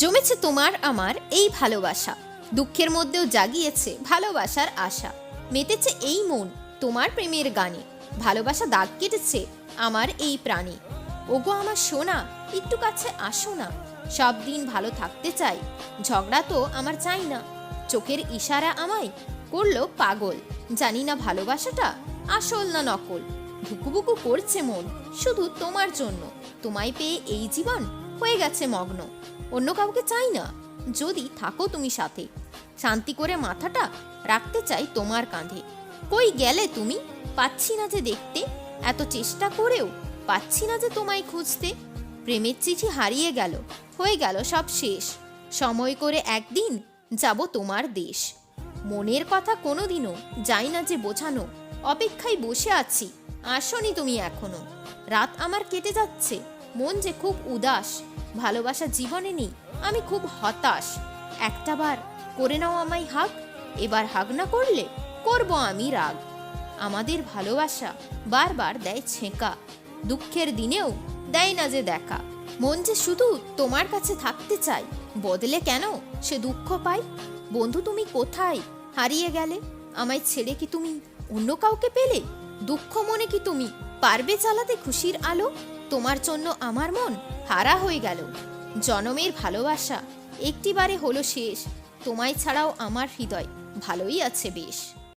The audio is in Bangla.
জমেছে তোমার আমার এই ভালোবাসা। দুঃখের মধ্যেও জাগিয়েছে ভালোবাসার আশা। মেতেছে এই মন তোমার প্রেমের গানে। ভালোবাসা দাগ কেটেছে আমার এই প্রাণী। ওগো আমার সোনা, একটু কাছে আসো না। সব দিন ভালো থাকতে চাই, ঝগড়া তো আমার চাই না। চোখের ইশারা আমায় করল পাগল। জানি না ভালোবাসাটা আসল না নকল। ভুকুভুকু করছে মন শুধু তোমার জন্য। তোমায় পেয়ে এই জীবন হয়ে গেছে মগ্ন। অন্য কাউকে চাই না। যদি থাকো তুমি সাথে। শান্তি করে মাথাটা রাখতে চাই তোমার কাঁধে। কই গেলে তুমি? পাচ্ছি না যে দেখতে। এত চেষ্টা করেও পাচ্ছি না যে তোমায় খুঁজতে। প্রেমের চিঠি হারিয়ে গেল। হয়ে গেল সব শেষ। সময় করে একদিন যাব তোমার দেশ। মনের কথা কোনোদিনও যাই না যে বোঝানো। অপেক্ষায় বসে আছি। আসনি তুমি এখনও। রাত আমার কেটে যাচ্ছে। মন যে খুব উদাস, ভালোবাসা জীবনে নেই, আমি খুব হতাশ। একটাবার করে নাও আমায় হাক এবার হাক না করলে করব আমি রাগ। আমাদের ভালোবাসা বারবার দেয় ছেঁকা, দুঃখের দিনেও দেয় না যে দেখা। মন যে শুধু তোমার কাছে থাকতে চাই বদলে কেন সে দুঃখ পাই বন্ধু, তুমি কোথায়? হারিয়ে গেলে? আমায় ছেড়ে কি তুমি অন্য কাউকে পেলে? দুঃখ মনে কি তুমি পারবে চালাতে খুশির আলো? তোমার জন্য আমার মন হারা হয়ে গেল। জনমের ভালোবাসা একটিবারে হলো শেষ। তোমায় ছাড়াও আমার হৃদয় ভালোই আছে বেশ।